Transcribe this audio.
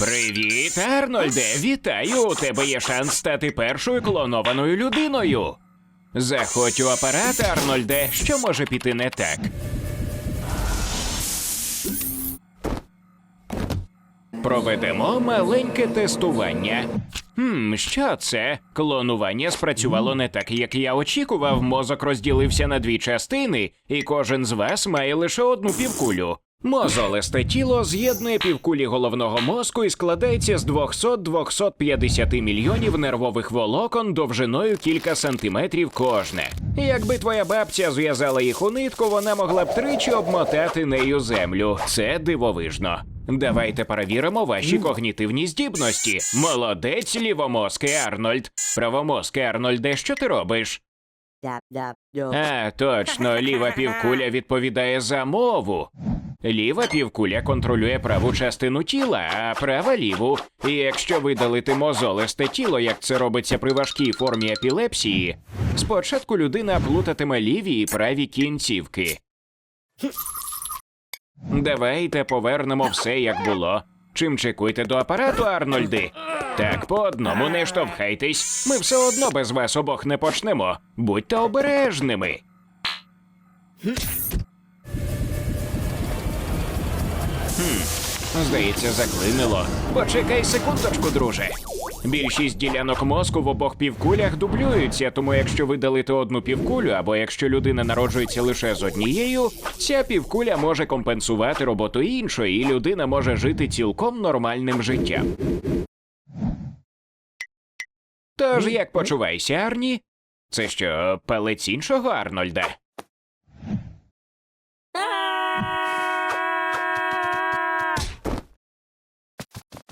Привіт, Арнольде! Вітаю! У тебе є шанс стати першою клонованою людиною. Заходь у апарат, Арнольде, що може піти не так. Проведемо маленьке тестування. Хм, що це? Клонування спрацювало не так, як я очікував. Мозок розділився на дві частини, і кожен з вас має лише одну півкулю. Мозолисте тіло з'єднує півкулі головного мозку і складається з 200-250 мільйонів нервових волокон довжиною кілька сантиметрів кожне. Якби твоя бабця зв'язала їх у нитку, вона могла б тричі обмотати нею землю. Це дивовижно. Давайте перевіримо ваші когнітивні здібності. Молодець, лівомозкий Арнольд. Правомозкий Арнольде, що ти робиш? А, точно, ліва півкуля відповідає за мову. Ліва півкуля контролює праву частину тіла, а права ліву. І якщо видалити мозолисте тіло, як це робиться при важкій формі епілепсії, спочатку людина плутатиме ліві і праві кінцівки. Давайте повернемо все як було. Чим чекуйте до апарату, Арнольди? Так, по одному не штовхайтесь. Ми все одно без вас обох не почнемо. Будьте обережними. Хм, здається, заклинило. Почекай секундочку, друже. Більшість ділянок мозку в обох півкулях дублюються, тому якщо видалити одну півкулю, або якщо людина народжується лише з однією, ця півкуля може компенсувати роботу іншої, і людина може жити цілком нормальним життям. Тож як почуваєшся, Арні? Це що, палець іншого Арнольда?